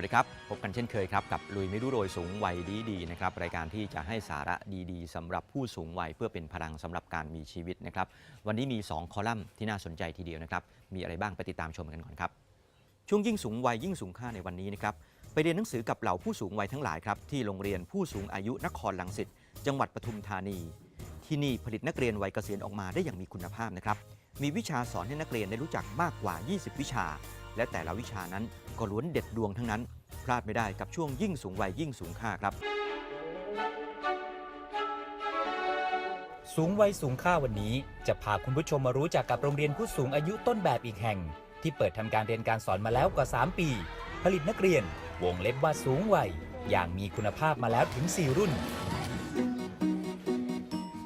วัสดีครับ พบกันเช่นเคยครับ กับลุยไม่รู้โรยสูงวัยดีดีๆนะครับ รายการที่จะให้สาระดีๆสำหรับผู้สูงวัยเพื่อเป็นพลังสำหรับการมีชีวิตนะครับ วันนี้มี 2 คอลัมน์ที่น่าสนใจทีเดียวนะครับ มีอะไรบ้างไปติดตามชมกันก่อนครับ ช่วงยิ่งสูงวัยยิ่งสูงค่าในวันนี้นะครับ ไปเรียนหนังสือกับเหล่าผู้สูงวัยทั้งหลายครับที่โรงเรียนผู้สูงอายุนครลังสิตจังหวัดปทุมธานี ที่นี่ผลิตนักเรียนวัยเกษียณออกมาได้อย่างมีคุณภาพนะครับ มีวิชาสอนให้นักเรียนได้รู้จักมากกว่า 20 วิชา และแต่ละวิชานั้นก็ล้วนเด็ดดวงทั้งนั้น พลาดไม่ได้กับช่วงยิ่งสูงวัยยิ่งสูงค่าครับ สูงวัยสูงค่าวันนี้ จะพาคุณผู้ชมมารู้จักกับโรงเรียนผู้สูงอายุต้นแบบอีกแห่ง ที่เปิดทำการเรียนการสอนมาแล้วกว่า 3 ปี ผลิตนักเรียน วงเล็บว่าสูงวัยอย่างมีคุณภาพมาแล้วถึง 4 รุ่น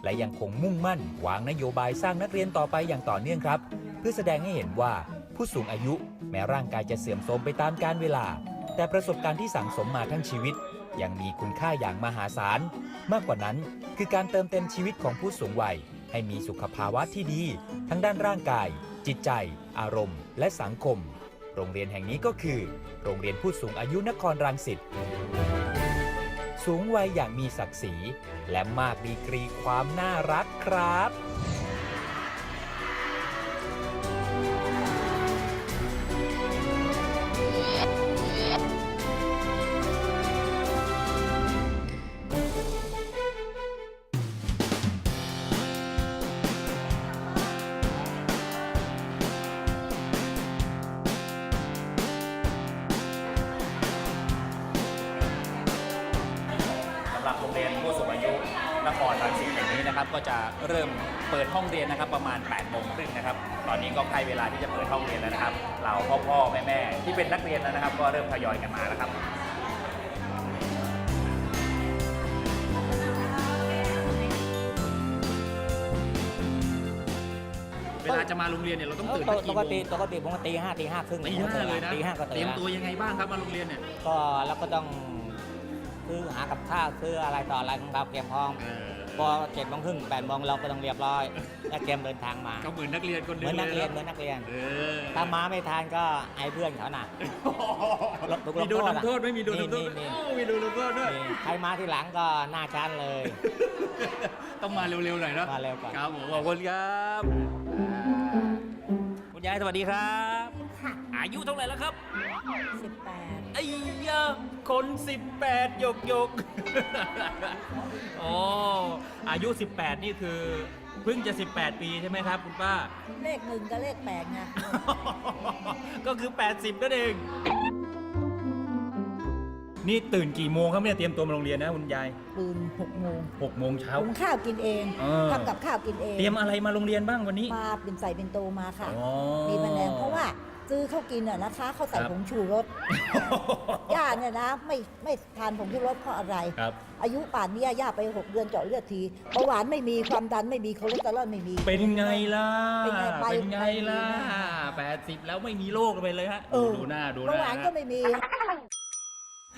และยังคงมุ่งมั่นวางนโยบายสร้างนักเรียนต่อไปอย่างต่อเนื่องครับ เพื่อแสดงให้เห็นว่า ผู้สูงอายุ แม้ร่างกายจะเสื่อมโทรมไปตามกาลเวลา แต่ประสบการณ์ที่สั่งสมมาทั้งชีวิต ยังมีคุณค่าอย่างมหาศาล มากกว่านั้นคือการเติมเต็มชีวิตของผู้สูงวัย ให้มีสุขภาวะที่ดี ทั้งด้านร่างกาย จิตใจ อารมณ์ และสังคม โรงเรียนแห่งนี้ก็คือ โรงเรียนผู้สูงอายุนครรังสิตสูงวัยอย่างมีศักดิ์ศรี และมากดีกรีความน่ารักครับ นี้นะครับก็จะเริ่มเปิดห้องเรียนนะครับประมาณ8โมงครึ่งนะครับตอนนี้ก็ใกล้เวลาที่จะเปิดห้องเรียนแล้วนะครับเราพ่อพ่อแม่แม่ๆที่เป็นนักเรียนแล้วนะครับ ก็เริ่มทยอยกันมาแล้วครับเวลาจะมาโรงเรียนเนี่ยเราต้องตื่นปสักกี่กโมติงปกติผมก็ตีห้าตีห้าครึ่งตีห้าเลยนะตีห้าก็เตตื่รียนมแล้วตัวยังไงบ้างครับมาโรงเรียนเนี่ยก็แล้วก็ต้องซื้อหากับข้าวซื้ออะไรต่ออะไรของเราเตรียมพร้อมเออ พอเจ็ดโมงครึ่งแปดโมงเราก็ต้องเรียบร้อย แล้วเตรียมเดินทางมา ก็เหมือนนักเรียนคนหเหนึงมือนนักเรียนลเหมือนนักเรียน เออถ้ามาไม่ทานก็ไอ้เพื่อนเขาน่ะถูกลงมีโดนโทษอะทำโทษไหม่มีโดนทำโทษมีไหมมีโอ้มีโดนทำโทษด้วย นี่ใครมาที่หลังก็หน้าชั้นเลย ต้องมาเร็วๆหน่อยเนอะมาเร็วก่อน ครับผมขอบคุณครับ คุณยายสวัสดีครับอายุเท่าไหร่แล้วครับสิบแปดไอ้ยา คน18หยกหยกโอ้อายุ 18 นี่คือเพิ่งจะ 18 ปีใช่ไหมครับคุณป้า เลขหนึ่งกับเลขแปดไงก็คือ 80นั่นเอง นี่ตื่นกี่โมงครับเนี่ยเตรียมตัวมาโรงเรียนนะคุณยายตื่นหกโมง6โมงเช้า หุงข้าวกินเองเออ ทำกับข้าวกินเองเตรียมอะไรมาโรงเรียนบ้างวันนี้ มาเป็นใส่เป็นโตมาค่ะ อ๋อ มีแผนงเพราะว่า ซื้อเขากินอะนะคะเขาใส่ครับ ผงชูรสย่าเนี่ยนะไม่ไม่ทานผงชูรสเพราะอะไร ครับ อายุป่านเนี้ยย่าไปหกเดือนเจาะเลือดทีเบาหวานไม่มีความดันไม่มีคอเลสเตอรอลไม่มี เป็นไงล่ะ เป็นไงไปไงล่ะไปดีนะแปดสิบแล้วไม่มีโรคไปเลยฮะเออดูหน้าดูหเบาน้าหวานก็ไม่มี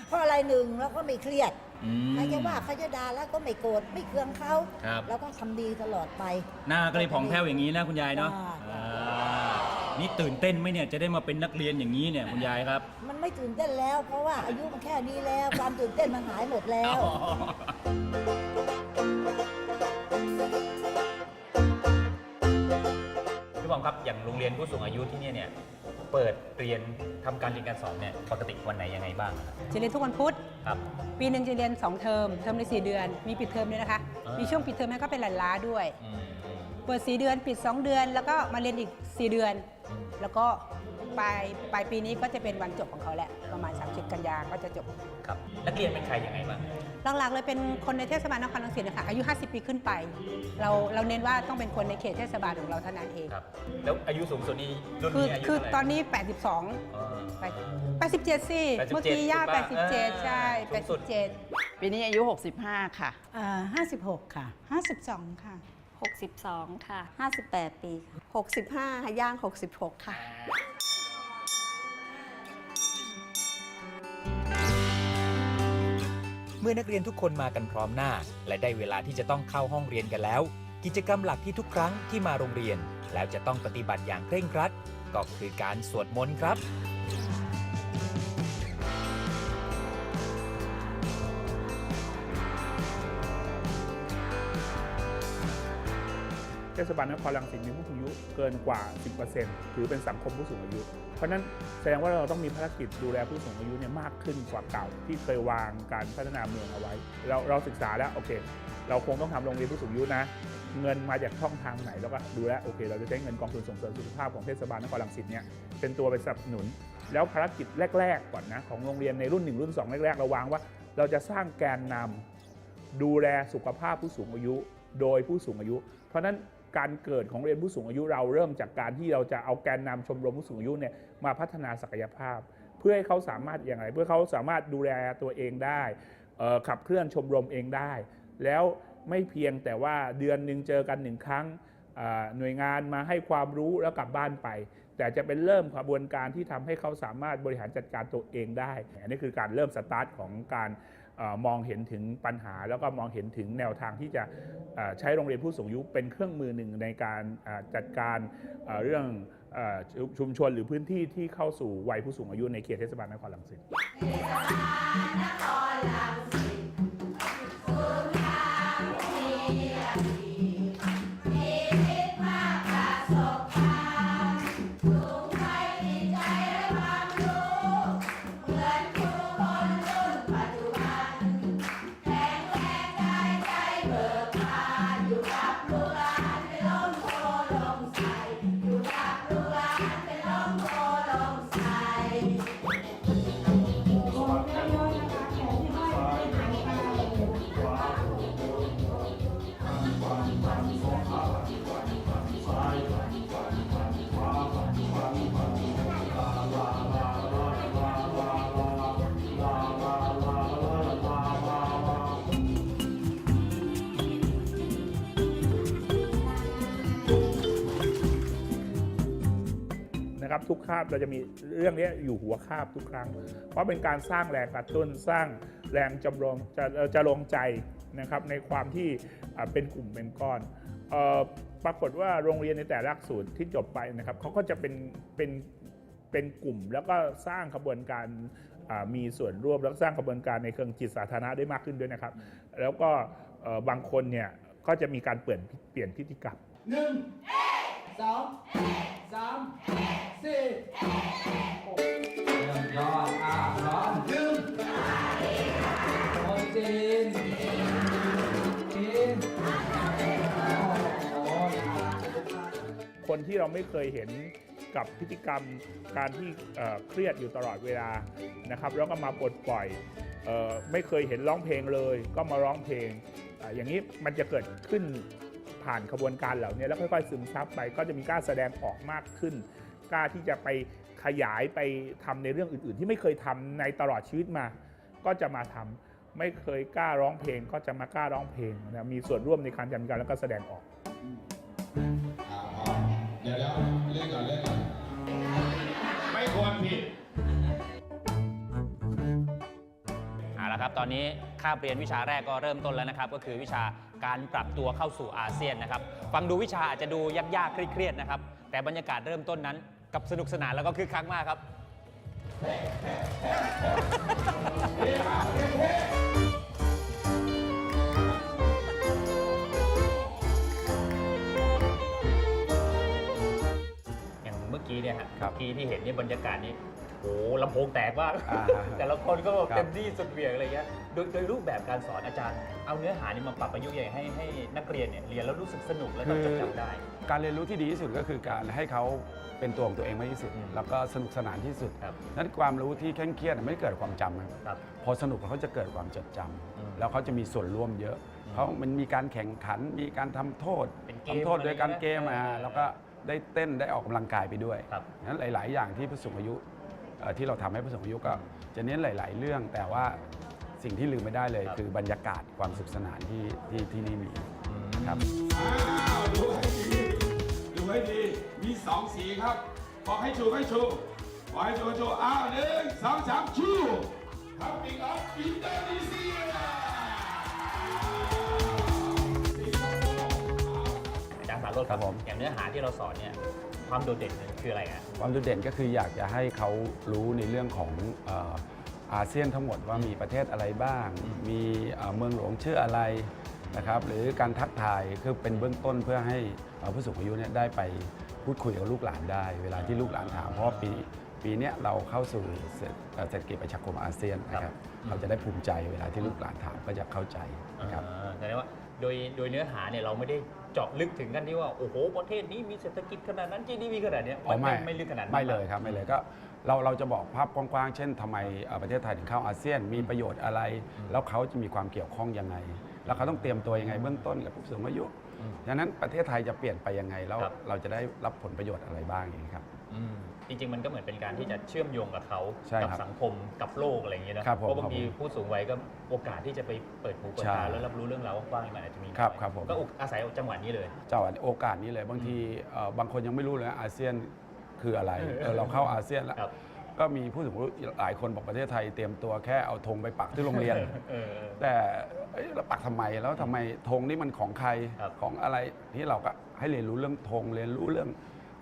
เพราะอะไรหนึ่งแล้วก็ไม่เครียดอืม ใครจะว่าเขาจะด่าแล้วก็ไม่โกรธไม่เคืองเขาครับ แล้วก็ทำดีตลอดไป หน้าก็เลยผ่องแผ้วอย่างนี้นะคุณยายเนาะอ่าอ่า นี่ตื่นเต้นไหมเนี่ยจะได้มาเป็นนักเรียนอย่างนี้เนี่ยคุณยายครับ มันไม่ตื่นเต้นแล้ว เพราะว่าอายุมันแค่นี้แล้ว ความตื่นเต้นมันหายหมดแล้ว พี่บอมครับอย่างโรงเรียนผู้สูงอายุที่เนี่ยเนี่ยเปิดเรียนทำการเรียนการสอนเนี่ยปกติวันไหนยังไงบ้างครับจะเรียนทุกวันพุธ ครับปีหนึ่งจะเรียน 2 เทอม เทอมละ4เดือน มีปิดเทอมด้วยนะคะอ่ามีมีช่วงปิดเทอมนั้นก็เป็นหลันล้าด้วย อืมอืมเปิด 4 เดือน ปิด 2 เดือน แล้วก็มาเรียนอีก 4 เดือนอืม แล้วก็ปลายปลายปีนี้ก็จะเป็นวันจบของเขาแหละ ประมาณ 30 กันยาก็จะจบ ครับนักเรียนเป็นใครยังไงบ้างหลักๆเลยเป็นคนในเทศบาลนครรังสิตนะคะอายุ 50 ปีขึ้นไป เราเราเน้นว่าต้องเป็นคนในเขตเทศบาลของเราเท่านั้นเอง ครับ แล้วอายุสูงสุดนี่รุ่นคือนี้อายุคือเท่าไหร่ตอนนี้ 82 อ๋อไป87 สิ 87เมื่อกี้ย่า ถูกปะเออ87 ใช่สูงสุด 87ปีนี้อายุ 65 ค่ะห้าสิบหกค่ะ 52 ค่ะ 62 ค่ะ 58 ปีค่ะ65ค่ะย่าง 66 ค่ะ เมื่อนักเรียนทุกคนมากันพร้อมหน้า และได้เวลาที่จะต้องเข้าห้องเรียนกันแล้ว กิจกรรมหลักที่ทุกครั้งที่มาโรงเรียน แล้วจะต้องปฏิบัติอย่างเคร่งครัด ก็คือการสวดมนต์ครับ เทศบาลนครรังสิตมีผู้สูงอายุเกินกว่า 10%ถือเป็นสังคมผู้สูงอายุ เพราะนั้นแสดงว่าเราต้องมีภารกิจดูแลผู้สูงอายุเนี่ยมากขึ้นกว่าเก่า ที่เคยวางการพัฒนาเมืองเอาไว้ เราเราศึกษาแล้วโอเค เราคงต้องทำโรงเรียนผู้สูงอายุนะ เงินมาจากช่องทางไหนแล้วก็ดูแลโอเค เราจะใช้เงินกองทุนส่งเสริมสุขภาพของเทศบาลนครรังสิตเนี่ยเป็นตัวไปสนับสนุน แล้วภารกิจแรก ๆ ก่อนนะของโรงเรียนในรุ่น 1 รุ่น 2 แรกๆเราวางว่า เราจะสร้างแกนนำดูแลสุขภาพผู้สูงอายุ โดยผู้สูงอายุ เพราะนั้น การเกิดของเรียนผู้สูงอายุเราเริ่มจากการที่เราจะเอาแกนนำชมรมผู้สูงอายุเนี่ยมาพัฒนาศักยภาพ เพื่อให้เขาสามารถอย่างไร เพื่อเขาสามารถดูแลตัวเองได้ขับเคลื่อนชมรมเองได้ แล้วไม่เพียงแต่ว่าเดือนหนึ่งเจอกันหนึ่งครั้งหน่วยงานมาให้ความรู้แล้วกลับบ้านไป แต่จะเป็นเริ่มกระบวนการที่ทำให้เขาสามารถบริหารจัดการตัวเองได้อันนี้คือการเริ่มสตาร์ทของการ มองเห็นถึงปัญหา แล้วก็มองเห็นถึงแนวทางที่จะใช้โรงเรียนผู้สูงอายุเป็นเครื่องมือหนึ่งในการจัดการเรื่องชุมชนหรือพื้นที่ที่เข้าสู่วัยผู้สูงอายุในเขตเทศบาลนครลังสิต ทุกคาบเราจะมีเรื่องนี้อยู่หัวคาบทุกครั้ง เพราะเป็นการสร้างแรงกระตุ้นสร้างแรงจำลองจะจะลงใจนะครับในความที่เป็นกลุ่มเป็นก้อนออปรากฏว่าโรงเรียนในแต่ละหลักสูตรที่จบไปนะครับเขาก็จะเป็นเป็นเป็นกลุ่มแล้วก็สร้างขบวนการมีส่วนร่วมแล้วก็สร้างขบวนการในเชิงจิตสาธารณะได้มากขึ้นด้วยนะครับ แล้วก็บางคนเนี่ยก็จะมีการเปลี่ยนเปลี่ยนพฤติกรรมหนึ่ง สองสามสี่เริ่มยอดอ่าพร้อมหนึ่งคนจีนจีนโอ้โห คนที่เราไม่เคยเห็นกับพฤติกรรมการที่เอ่อเครียดอยู่ตลอดเวลานะครับ แล้วก็มาปลดปล่อยเออไม่เคยเห็นร้องเพลงเลย ก็มาร้องเพลงอะอย่างนี้มันจะเกิดขึ้น ผ่านขบวนการเหล่านี้แล้วค่อยๆซึมซับไป ก็จะมีกล้าแสดงออกมากขึ้น กล้าที่จะไปขยายไปทำในเรื่องอื่นๆ ที่ไม่เคยทำในตลอดชีวิตมา ก็จะมาทำไม่เคยกล้าร้องเพลง ก็จะมากล้าร้องเพลงนะมีส่วนร่วมในการจัดการแล้วก็แสดงออกเดี๋ยวเดี๋ยวเล่นก่อนเล่นก่อนไม่ควรผิดเอาละครับตอนนี้คาบเรียนวิชาแรกก็เริ่มต้นแล้วนะครับ ก็คือวิชา การปรับตัวเข้าสู่อาเซียนนะครับ ฟังดูวิชาอาจจะดูยากๆเครียดๆนะครับ แต่บรรยากาศเริ่มต้นนั้นกับสนุกสนานแล้วก็คึกคักมากครับ อย่างเมื่อกี้เนี่ยฮะครับ เมื่อกี้ที่เห็นเนี่ยบรรยากาศนี้ โอ้โหลำโพงแตกมากอ่าแต่ละคนก็แบบครับ เต็มที่สุดเหวี่ยงอะไรเงี้ยโดยโดยรูปแบบการสอนอาจารย์ เอาเนื้อหานี้มาปรับประยุกต์ยังไงให้ให้นักเรียนเนี่ยเรียนแล้วรู้สึกสนุกแล้วก็จดจำได้ การเรียนรู้ที่ดีที่สุดก็คือการให้เขาเป็นตัวของตัวเองมากที่สุด อืม แล้วก็สนุกสนานที่สุดครับนั้นความรู้ที่เคร่งเครียดไม่เกิดความจำครับ ครับ พอสนุกแล้วเขาจะเกิดความจดจำอืมแล้วเขาจะมีส่วนร่วมเยอะอืมเขามันมีการแข่งขัน มีการทำโทษเป็นเกมทำโทษโดยการเกมอะไรมาอย่างเงี้ยแล้วก็ได้เต้นได้ออกกำลังกายไปด้วยครับ นั้นหลาย ๆ อย่างที่ผู้สูงอายุเอ่อ ที่เราทำให้ผู้สูงอายุก็จะเน้นหลาย ๆ เรื่อง แต่ว่าสิ่งที่ลืมไม่ได้เลยครับคือบรรยากาศความสุขสนานที่ที่ที่นี่มีครับอ้าวดูให้ดีดูให้ดีมีสองสีครับบอกให้ชูให้ชูบอกให้ชูให้ชูอ้าวหนึ่งสองสามชูทับปิงออฟอินโดนีเซียอาจารย์สารโรจน์ครับผมอย่างเนื้อหาที่เราสอนเนี่ย ความโดดเด่นมันคืออะไรฮะความโดดเด่นก็คืออยากจะให้เขารู้ในเรื่องของเอ่ออาเซียนทั้งหมดว่ามีประเทศอะไรบ้าง มีเอ่อเมืองหลวงชื่ออะไรนะครับหรือการทักทายคือเป็นเบื้องต้นเพื่อให้เอ่อผู้สูงอายุเนี่ยได้ไปพูดคุยกับลูกหลานได้ เวลาที่ลูกหลานถามเพราะว่าปีปีเนี้ยเราเข้าสู่เศรษฐเอ่อเศรษฐกิจประชาคมอาเซียนนะครับเราจะได้ภูมิใจเวลาที่ลูกหลานถามก็จะเข้าใจนะครับ อ่าแสดงว่าโดยโดยเนื้อหาเนี่ยเราไม่ได้ เจาะลึกถึงกันที่ว่าโอ้โหประเทศนี้มีเศรษฐกิจขนาดนั้น GDP ขนาดเนี้ยอ๋อไม่ไม่ลึกขนาดนั้นไม่เลยครับไม่เลยก็เราเราจะบอกภาพกว้างๆ เช่นทำไมเอ่อประเทศไทยถึงเข้าอาเซียน มีประโยชน์อะไร แล้วเขาจะมีความเกี่ยวข้องยังไง แล้วเขาต้องเตรียมตัวยังไงเบื้องต้นกับผู้สูงอายุดังนั้นประเทศไทยจะเปลี่ยนไปยังไงแล้วครับ เราจะได้รับผลประโยชน์อะไรบ้างอย่างนี้ครับอืม จริง ๆ มันก็เหมือนเป็นการที่จะเชื่อมโยงกับเขาใช่กัครับสังคมกับโลกอะไรอย่างเงี้ยนะครับผมเพราะบางทีครับผมผู้สูงวัยก็โอกาสที่จะไปเปิดหูเปิดใช่ตาแล้วรับรู้เรื่องราวกว้างๆมันอาจจะมีน้อยครับครับผม ก็อาศัยจังหวะนี้เลย เจ้าโอกาสนี้เลยบางทีเอ่อบางคนยังไม่รู้เลยว่าอาเซียนคืออะไรเออเราเข้าอาเซียนแล้ว ครับ ก็มีผู้สูงอายุหลายคนบอกประเทศไทยเตรียมตัวแค่เอาธงไปปักที่โรงเรียน เออ แต่เอ้ยเราปักทำไมแล้วทำไมธงนี่มันของใครครับ ของอะไรที่เราก็ให้เรียนรู้เรื่องธงเรียนรู้เรื่อง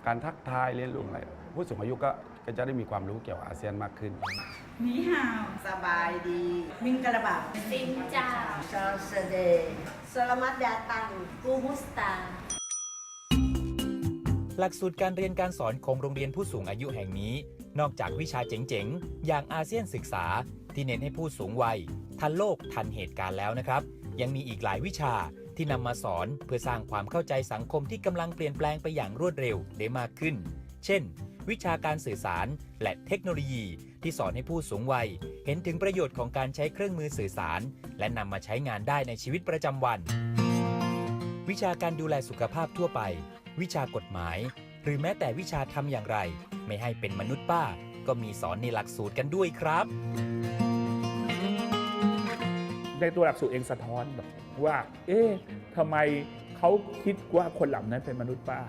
การทักทายเรียนรู้อะไรผู้สูงอายุก็ก็จะได้มีความรู้เกี่ยวกับอาเซียนมากขึ้น นี่ฮาวสบายดี มิงกระบะซินจาชาเสเดสลามัดดาตังกูมุสตา หลักสูตรการเรียนการสอนของโรงเรียนผู้สูงอายุแห่งนี้ นอกจากวิชาเจ๋งๆ อย่างอาเซียนศึกษา ที่เน้นให้ผู้สูงวัย ทันโลกทันเหตุการณ์แล้วนะครับ ยังมีอีกหลายวิชา ที่นำมาสอนเพื่อสร้างความเข้าใจสังคมที่กำลังเปลี่ยนแปลงไปอย่างรวดเร็วได้มากขึ้น เช่น วิชาการสื่อสารและเทคโนโลยี ที่สอนให้ผู้สูงวัย เห็นถึงประโยชน์ของการใช้เครื่องมือสื่อสาร และนำมาใช้งานได้ในชีวิตประจำวัน วิชาการดูแลสุขภาพทั่วไป วิชากฎหมาย หรือแม้แต่วิชาทำอย่างไร ไม่ให้เป็นมนุษย์ป้า ก็มีสอนในหลักสูตรกันด้วยครับ ในตัวหลักสูตรเองสะท้อนแบบว่า เอ๊ะทำไมเขาคิดว่าคนเหล่านั้นเป็นมนุษย์ป้า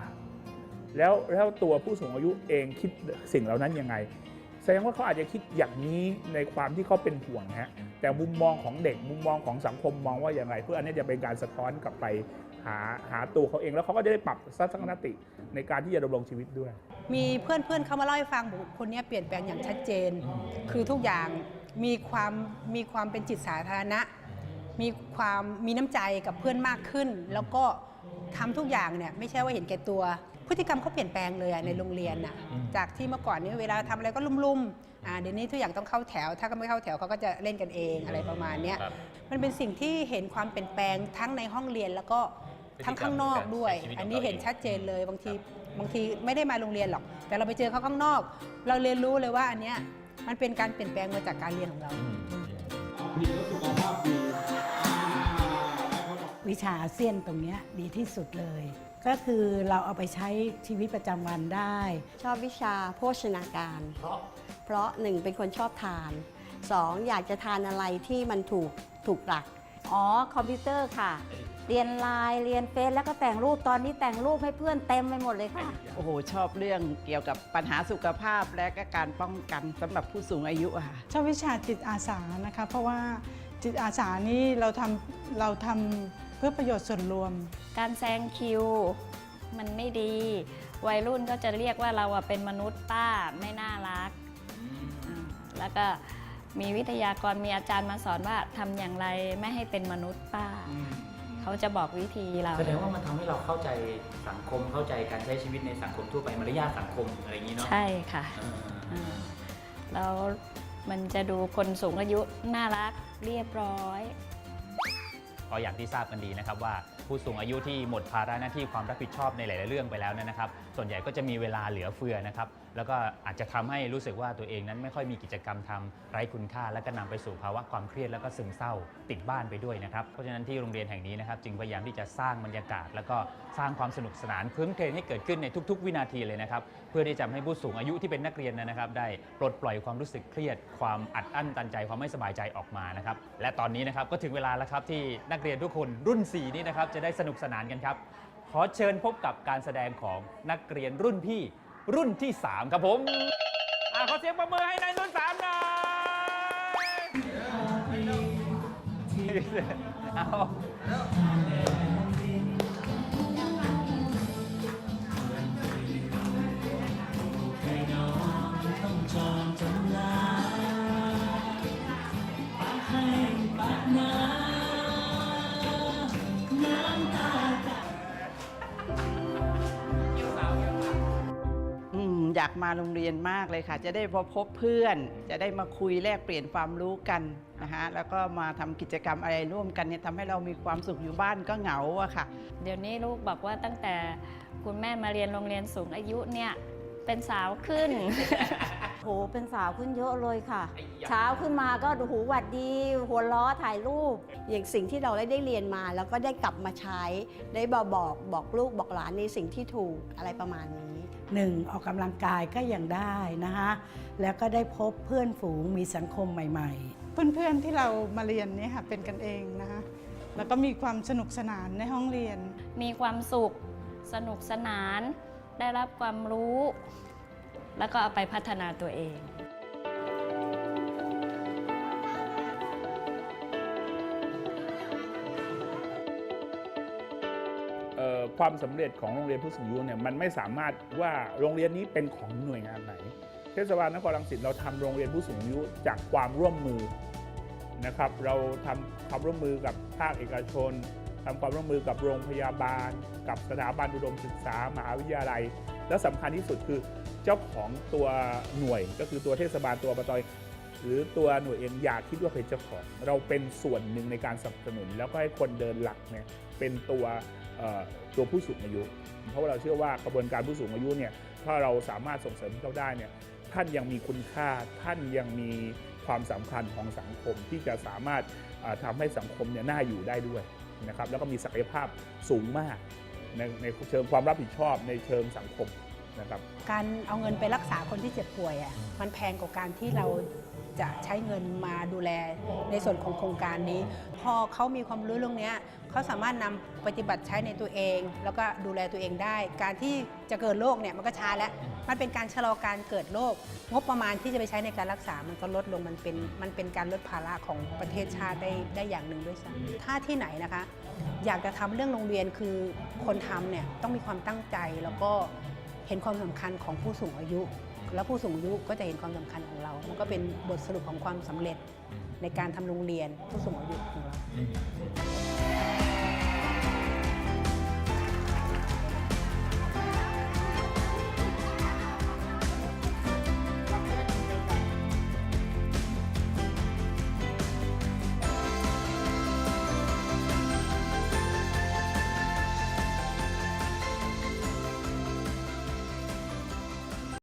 แล้วแล้วตัวผู้สูงอายุเองคิดสิ่งเหล่านั้นยังไง แสดงว่าเขาอาจจะคิดอย่างนี้ในความที่เขาเป็นห่วงฮะแต่มุมมองของเด็กมุมมองของสังคมมองว่าอย่างไร เพื่ออันนี้จะเป็นการสะท้อนกลับไปหาหาตัวเขาเองแล้วเขาก็จะได้ปรับทัศนคติในการที่จะดำรงชีวิตด้วย มีเพื่อนเพื่อนๆเขามาเล่าให้ฟังบอกคนเนี้ยเปลี่ยนแปลงอย่างชัดเจน คือทุกอย่าง มีความมีความเป็นจิตสาธารณะ มีความมีน้ำใจกับเพื่อนมากขึ้น แล้วก็ทำทุกอย่างเนี่ยไม่ใช่ว่าเห็นแก่ตัว พฤติกรรมเขาเปลี่ยนแปลงเลยอะในโรงเรียนน่ะจากที่เมื่อก่อนเนี้เวลาทำอะไรก็ลุ่มๆอ่าเดี๋ยวนี้ทุกอย่างต้องเข้าแถว ถ้าก็ไม่เข้าแถวเขาก็จะเล่นกันเองอะไรประมาณเนี้ยครับมันเป็นสิ่งที่เห็นความเปลี่ยนแปลงทั้งในห้องเรียนแล้วก็ทั้งข้างนอกด้วย พฤติกรรมในการใช้ชีวิตของอันนี้เห็นตัวเอง ชัดเจนเลยบางทีบางทีไม่ได้มาโรงเรียนหรอก แต่เราไปเจอเขาข้างนอก เราเรียนรู้เลยว่าอันเนี้ย มันเป็นการเปลี่ยนแปลงมาจากการเรียนของเรา วิชาอาเซียนตรงเนี้ยดีที่สุดเลย ก็คือเราเอาไปใช้ชีวิตประจำวันได้ ชอบวิชาโภชนาการ เพราะเพราะหนึ่งเป็นคนชอบทานสองอยากจะทานอะไรที่มันถูกถูกหลัก อ๋อ คอมพิวเตอร์ค่ะ เรียนไลน์เรียนเฟซแล้วก็แต่งรูปตอนนี้แต่งรูปให้เพื่อนเต็มไปหมดเลยค่ะ โอ้โห ชอบเรื่องเกี่ยวกับปัญหาสุขภาพและก็การป้องกันสำหรับผู้สูงอายุอะค่ะ ชอบวิชาจิตอาสานะคะ เพราะว่าจิตอาสานี่เราทำเราทำเพื่อประโยชน์ส่วนรวม การแซงคิว มันไม่ดี วัยรุ่นก็จะเรียกว่าเราอะเป็นมนุษย์ป้าไม่น่ารักอ่าแล้วก็มีวิทยากรมีอาจารย์มาสอนว่าทำอย่างไรไม่ให้เป็นมนุษย์ป้า เขาจะบอกวิธีเรา แสดงว่ามันทำให้เราเข้าใจสังคมเข้าใจการใช้ชีวิตในสังคมทั่วไปมารยาทสังคมอะไรอย่างนี้เนาะใช่ค่ะเอออ่าแล้วมันจะดูคนสูงอายุน่ารักเรียบร้อย ก็อย่างที่ทราบกันดีนะครับว่า ผู้สูงอายุที่หมดภาระหน้าที่ความรับผิดชอบในหลาย ๆ เรื่องไปแล้วนะครับ ส่วนใหญ่ก็จะมีเวลาเหลือเฟือนะครับ แล้วก็อาจจะทำให้รู้สึกว่าตัวเองนั้นไม่ค่อยมีกิจกรรมทำไร้คุณค่า และก็นำไปสู่ภาวะความเครียดแล้วก็ซึมเศร้าติดบ้านไปด้วยนะครับ เพราะฉะนั้นที่โรงเรียนแห่งนี้นะครับจึงพยายามที่จะสร้างบรรยากาศ แล้วก็สร้างความสนุกสนานเครื่องเพลงให้เกิดขึ้นในทุก ๆ วินาทีเลยนะครับ เพื่อที่จะให้ผู้สูงอายุที่เป็นนักเรียนนะครับ ได้ปลดปล่อยความรู้สึกเครียด ความอัดอั้นตันใจความไม่สบายใจออกมานะครับ และตอนนี้นะครับก็ถึงเวลาแล้วครับที่นักเรียนทุกคนรุ่น 4 นี้นะครับจะได้สนุกสนานกันครับ ขอเชิญพบกับการแสดงของนักเรียนรุ่นพี่รุ่นที่ 3 ครับผมอะขอเสียงประมือให้นายรุ่น3หน่อยเอา อยากมาโรงเรียนมากเลยค่ะ จะได้พบพบเพื่อน จะได้มาคุยแลกเปลี่ยนความรู้กันนะคะแล้วก็มาทำกิจกรรมอะไรร่วมกันเนี่ยทำให้เรามีความสุขอยู่บ้านก็เหงาอะค่ะ เดี๋ยวนี้ลูกบอกว่าตั้งแต่คุณแม่มาเรียนโรงเรียนสูงอายุเนี่ยเป็นสาวขึ้นโหเป็นสาวขึ้นเยอะเลยค่ะ เช้าขึ้นมาก็ดูหูหวัดดี หัวล้อถ่ายรูป อย่างสิ่งที่เราได้ได้เรียนมา แล้วก็ได้กลับมาใช้ ได้บอกบอกบอกลูกบอกหลานในสิ่งที่ถูกอะไรประมาณนี้ หนึ่งออกกำลังกายก็ยังได้นะคะแล้วก็ได้พบเพื่อนฝูงมีสังคมใหม่ ๆ เพื่อนๆที่เรามาเรียนเนี่ยค่ะเป็นกันเองนะคะแล้วก็มีความสนุกสนานในห้องเรียน มีความสุขสนุกสนาน ได้รับความรู้ แล้วก็เอาไปพัฒนาตัวเอง ความสำเร็จของโรงเรียนผู้สูงอายุเนี่ยมันไม่สามารถว่าโรงเรียนนี้เป็นของหน่วยงานไหน เทศบาลนครรังสิตเราทำโรงเรียนผู้สูงอายุจากความร่วมมือนะครับเราทำความร่วมมือกับภาคเอกชนทำความร่วมมือกับโรงพยาบาล กับสถาบันอุดมศึกษามหาวิทยาลัย และสำคัญที่สุดคือเจ้าของตัวหน่วยก็คือตัวเทศบาลตัวอบตหรือตัวหน่วยเองอยากคิดว่าเป็นเจ้าของ เราเป็นส่วนหนึ่งในการสนับสนุน แล้วก็ให้คนเดินหลักเนี่ยเป็นตัว ตัวผู้สูงอายุ เพราะว่าเราเชื่อว่ากระบวนการผู้สูงอายุเนี่ยถ้าเราสามารถส่งเสริมให้เขาได้เนี่ยท่านยังมีคุณค่าท่านยังมีความสำคัญของสังคมที่จะสามารถเอ่อทำให้สังคมเนี่ยน่าอยู่ได้ด้วยนะครับแล้วก็มีศักยภาพสูงมากในในเชิงความรับผิดชอบในเชิงสังคม นะครับ การเอาเงินไปรักษาคนที่เจ็บป่วยอะมันแพงกว่าการที่เราจะใช้เงินมาดูแลในส่วนของโครงการนี้ พอเขามีความรู้เรื่องเนี้ยเขาสามารถนำปฏิบัติใช้ในตัวเอง แล้วก็ดูแลตัวเองได้ การที่จะเกิดโรคเนี่ยมันก็ช้าแล้ว มันเป็นการชะลอการเกิดโรคงบประมาณที่จะไปใช้ในการรักษา มันก็ลดลงมันเป็นมันเป็นการลดภาระของประเทศชาติได้ได้อย่างหนึ่งด้วยซ้ำถ้าที่ไหนนะคะ อยากจะทำเรื่องโรงเรียนคือคนทำเนี่ยต้องมีความตั้งใจแล้วก็ เห็นความสำคัญของผู้สูงอายุ แล้วผู้สูงอายุก็จะเห็นความสำคัญของเรา มันก็เป็นบทสรุปของความสำเร็จในการทำโรงเรียนผู้สูงอายุของเรา